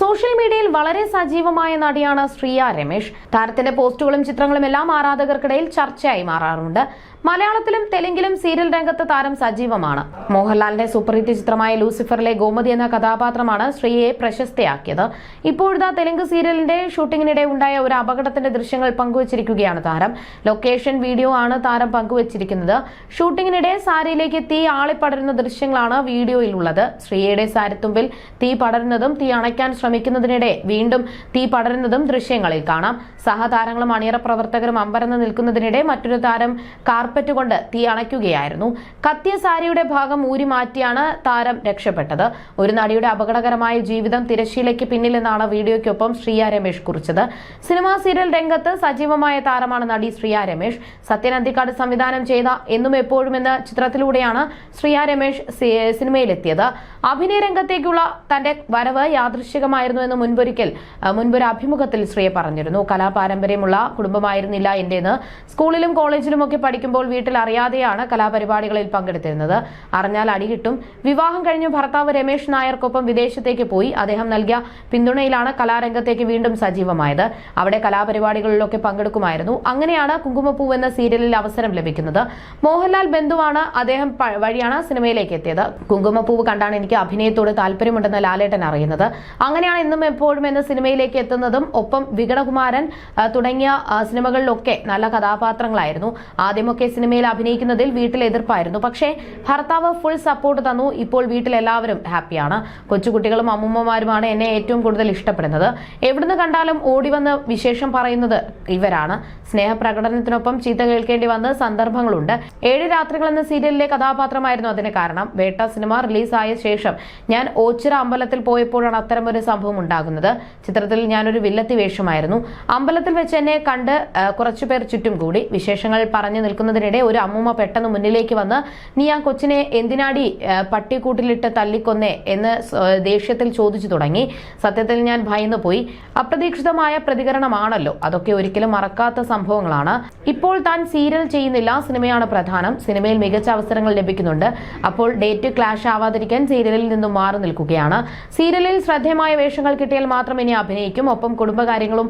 Social മീഡിയയിൽ വളരെ സജീവമായ നടിയാണ് ശ്രീയ രമേശ്. താരത്തിന്റെ പോസ്റ്റുകളും ചിത്രങ്ങളും എല്ലാം ആരാധകർക്കിടയിൽ ചർച്ചയായി മാറാറുണ്ട് മലയാളത്തിലും തെലുങ്കിലും സീരിയൽ രംഗത്ത് താരം സജീവമാണ്. മോഹൻലാലിന്റെ സൂപ്പർഹിറ്റ് ചിത്രമായ ലൂസിഫറിലെ ഗോമതി എന്ന കഥാപാത്രമാണ് ശ്രീയെ പ്രശസ്തയാക്കിയത്. ഇപ്പോഴത്തെ തെലുങ്ക് സീരിയലിന്റെ ഷൂട്ടിങ്ങിനിടെ ഉണ്ടായ ഒരു അപകടത്തിന്റെ ദൃശ്യങ്ങൾ പങ്കുവച്ചിരിക്കുകയാണ് താരം. ലൊക്കേഷൻ വീഡിയോ ആണ് താരം പങ്കുവച്ചിരിക്കുന്നത്. ഷൂട്ടിങ്ങിനിടെ സാരിയിലേക്ക് തീ ആളിപ്പടരുന്ന ദൃശ്യങ്ങളാണ് വീഡിയോയിലുള്ളത്. ശ്രീയയുടെ സാരിത്തുമ്പിൽ തീ പടരുന്നതും തീ അണയ്ക്കാൻ ശ്രമിക്കുന്നതിനിടെ വീണ്ടും തീ പടരുന്നതും ദൃശ്യങ്ങളിൽ കാണാം. സഹതാരങ്ങളും അണിയറ പ്രവർത്തകരും അമ്പരന്ന് നിൽക്കുന്നതിനിടെ മറ്റൊരു താരം കാർപ്പറ്റ് കൊണ്ട് തീ അണയ്ക്കുകയായിരുന്നു. കത്തിയ സാരിയുടെ ഭാഗം ഊരി മാറ്റിയാണ് താരം രക്ഷപ്പെട്ടത്. ഒരു നടിയുടെ അപകടകരമായ ജീവിതം തിരശ്ശീലയ്ക്ക് പിന്നിലെന്നാണ് വീഡിയോയ്ക്കൊപ്പം ശ്രീയ രമേശ് കുറിച്ചത്. സിനിമാ സീരിയൽ രംഗത്ത് സജീവമായ താരമാണ് നടി ശ്രീയ രമേശ് സത്യൻ അന്തിക്കാട് സംവിധാനം ചെയ്ത എന്നും എപ്പോഴും എന്ന ചിത്രത്തിലൂടെയാണ് ശ്രീയ രമേശ് സിനിമയിലെത്തിയത്. അഭിനയ രംഗത്തേക്കുള്ള തന്റെ വരവ് യാദൃശികമായിരുന്നു എന്ന് മുൻപൊരിക്കൽ മുൻപൊരു അഭിമുഖത്തിൽ ശ്രീയെ പറഞ്ഞിരുന്നു. കലാപാരമ്പര്യമുള്ള കുടുംബമായിരുന്നില്ല എന്റേന്ന്. സ്കൂളിലും കോളേജിലും ഒക്കെ പഠിക്കുമ്പോൾ വീട്ടിൽ അറിയാതെയാണ് കലാപരിപാടികളിൽ പങ്കെടുത്തിരുന്നത്. അറിഞ്ഞാൽ അടി കിട്ടും. വിവാഹം കഴിഞ്ഞ് ഭർത്താവ് രമേശ് നായർക്കൊപ്പം വിദേശത്തേക്ക് പോയി. അദ്ദേഹം നൽകിയ പിന്തുണയിലാണ് കലാരംഗത്തേക്ക് വീണ്ടും സജീവമായത്. അവിടെ കലാപരിപാടികളിലൊക്കെ പങ്കെടുക്കുമായിരുന്നു. അങ്ങനെയാണ് കുങ്കുമപ്പൂ എന്ന സീരിയലിൽ അവസരം ലഭിക്കുന്നത്. മോഹൻലാൽ ബന്ധുവാണ് അദ്ദേഹം വഴിയാണ് സിനിമയിലേക്ക് എത്തിയത്. കുങ്കുമപ്പൂവ് കണ്ടാണ് എനിക്ക് അഭിനയത്തോട് താല്പര്യമുണ്ടെന്ന് ലാലേട്ടൻ അറിയുന്നത്. അങ്ങനെയാണ് ഇന്നും എപ്പോഴും എന്ന സിനിമയിലേക്ക് എത്തുന്നതും. ഒപ്പം വികടകുമാരൻ തുടങ്ങിയ സിനിമകളിലൊക്കെ നല്ല കഥാപാത്രങ്ങളായിരുന്നു. ആദ്യമൊക്കെ സിനിമയിൽ അഭിനയിക്കുന്നതിൽ വീട്ടിൽ എതിർപ്പായിരുന്നു പക്ഷേ ഭർത്താവ് ഫുൾ സപ്പോർട്ട് തന്നു. ഇപ്പോൾ വീട്ടിൽ എല്ലാവരും ഹാപ്പിയാണ്. കൊച്ചുകുട്ടികളും അമ്മൂമ്മമാരുമാണ് എന്നെ ഏറ്റവും കൂടുതൽ ഇഷ്ടപ്പെടുന്നത്. എവിടുന്ന് കണ്ടാലും ഓടി വന്ന് വിശേഷം പറയുന്നത് ഇവരാണ്. സ്നേഹപ്രകടനത്തിനൊപ്പം ചീത്ത കേൾക്കേണ്ടി വന്ന സന്ദർഭങ്ങളുണ്ട്. ഏഴ് രാത്രികൾ എന്ന സീരിയലിലെ കഥാപാത്രമായിരുന്നു അതിന് കാരണം. വേട്ട സിനിമ റിലീസായ ശേഷം ഞാൻ ഓച്ചിറ അമ്പലത്തിൽ പോയപ്പോഴാണ് അത്തരമൊരു സംഭവം ഉണ്ടാകുന്നത് ചിത്രത്തിൽ ഞാനൊരു വില്ലത്തി വേഷമായിരുന്നു. അമ്പലത്തിൽ വെച്ച് എന്നെ കണ്ട് കുറച്ചു കുറച്ചുപേർ ചുറ്റും കൂടി വിശേഷങ്ങൾ പറഞ്ഞു നിൽക്കുന്നതിനിടെ ഒരു അമ്മൂമ്മ പെട്ടെന്ന് മുന്നിലേക്ക് വന്ന് നീ ആ കൊച്ചിനെ എന്തിനാടി പട്ടിക്കൂട്ടിലിട്ട് തല്ലിക്കൊന്നേ? എന്ന് ദേഷ്യത്തിൽ ചോദിച്ചു തുടങ്ങി. സത്യത്തിൽ ഞാൻ ഭയന്നു പോയി. അപ്രതീക്ഷിതമായ പ്രതികരണമാണല്ലോ. അതൊക്കെ ഒരിക്കലും മറക്കാത്ത സംഭവങ്ങളാണ്. ഇപ്പോൾ താൻ സീരിയൽ ചെയ്യുന്നില്ല. സിനിമയാണ് പ്രധാനം. സിനിമയിൽ മികച്ച അവസരങ്ങൾ ലഭിക്കുന്നുണ്ട്. അപ്പോൾ ഡേറ്റ് ക്ലാഷ് ആവാതിരിക്കാൻ സീരിയലിൽ നിന്നും മാറി നിൽക്കുകയാണ്. സീരിയലിൽ ശ്രദ്ധേയമായ വേഷങ്ങൾ കിട്ടിയാൽ മാത്രം ഇനി അഭിനയിക്കും. ഒപ്പം കുടുംബകാര്യങ്ങളും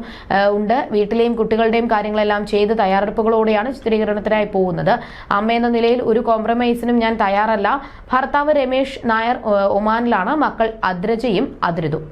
ഉണ്ട്. വീട്ടിലെയും കുട്ടികളുടെയും കാര്യങ്ങളെല്ലാം ചെയ്ത് തയ്യാറെടുപ്പുകളോടെയാണ് ചിത്രീകരണത്തിനായി പോകുന്നത്. അമ്മ എന്ന നിലയിൽ ഒരു കോംപ്രമൈസിനും ഞാൻ തയ്യാറല്ല. ഭർത്താവ് രമേശ് നായർ ഒമാനിലാണ്. മക്കൾ അദ്രജയും അതിരുതും